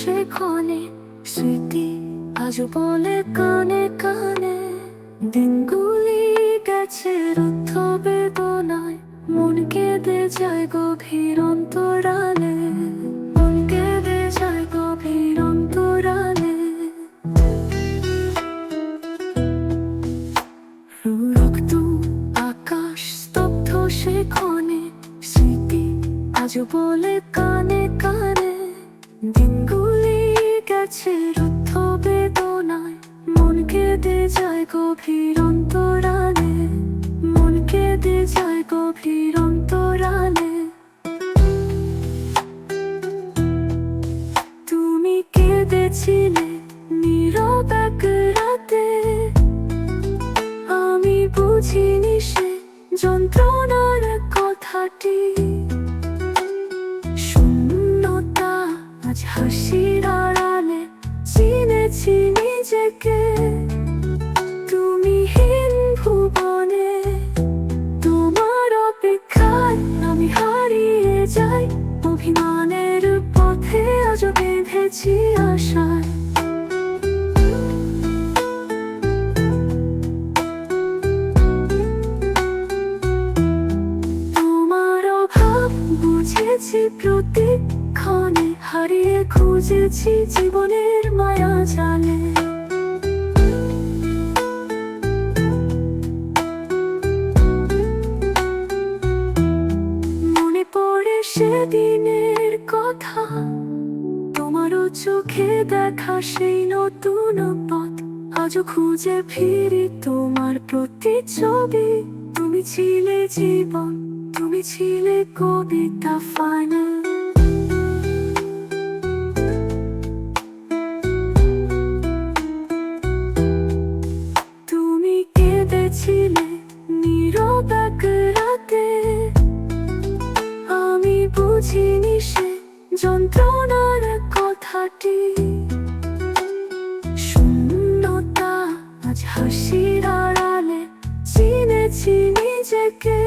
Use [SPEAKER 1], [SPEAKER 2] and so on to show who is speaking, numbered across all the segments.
[SPEAKER 1] সেখানে স্মৃতি আজ বলে কানে কানে। দিনগুলি গেছে রুদ্ধ বেদনায়, মন কেঁদে যায় গভীর অন্তরালে। মন কেঁদে যায় গভীর অন্তরালে। রক্ত, আকাশ, স্তব্ধ সেখানে স্মৃতি আজ বলে কানে দিনগুলি গেছে রুদ্ধ বেদনায় মন কেঁদে যায় গভীর অন্তরালে, মন কেঁদে যায় গভীর অন্তরালে। তুমি কেঁদেছিলে নীরব এক রাতে, আমি বুঝিনি সে যন্ত্রণার কথাটি। হাসির আড়ালে চিনেছি নিজেকে। তুমি হীন ভুবনে তোমার অপেক্ষায় আমি হারিয়ে যাই। অভিমানের পথে আজ বেঁধেছি আশায়। বুঝেছি প্রতিক্ষণে। হারিয়ে খুঁজেছি জীবনের মায়া জালে। মনে পড়ে সেদিনের কথা, তোমারও চোখে দেখা সেই নতুন পথ। আজও খুঁজে ফিরি তোমার প্রতিচ্ছবি। তুমি ছিলে জীবন, তুমি ছিলে কবিতা ফাইনাল বুঝিনি সে যন্ত্রণার কথাটি। শূন্যতা আজ হাসির আড়ালে চিনেছি নিজেকে।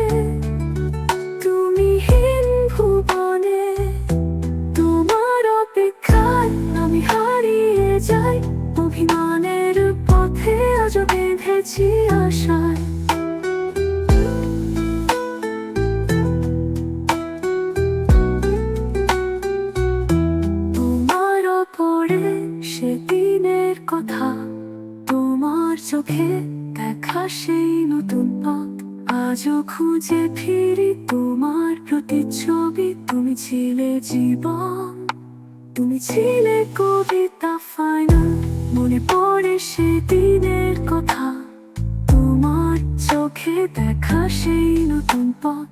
[SPEAKER 1] কথা, তোমার চোখে দেখা সেই নতুন পথ আজও খুঁজে ফিরি তোমার প্রতিচ্ছবি। তুমি ছিলে জীবন, তুমি ছিলে কবিতা ফাইনাল মনে পড়ে সেদিনের কথা, তোমার চোখে দেখা সেই নতুন পথ।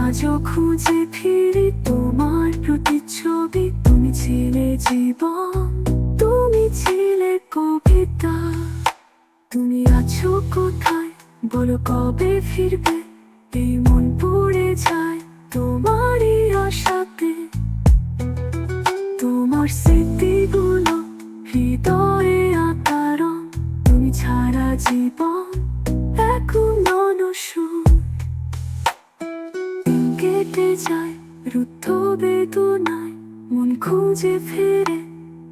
[SPEAKER 1] আজও খুঁজে ফিরি তোমার প্রতিচ্ছবি। তুমি ছিলে জীবন, তুমি ছিলে আছো কোথায়? বলো কবে ফিরবে? এই মন পড়ে যায় তোমারই আশাতে। তোমার স্মৃতিগুলো হৃদয়ে আকার তুমি ছাড়া জীবন এখন ননসুর দিন কেটে যায়, রুদ্ধ বেদনায়। মন খুঁজে ফেরে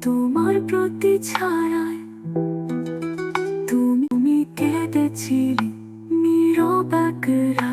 [SPEAKER 1] তোমার প্রতি ছায়ায়। তুমি তুমি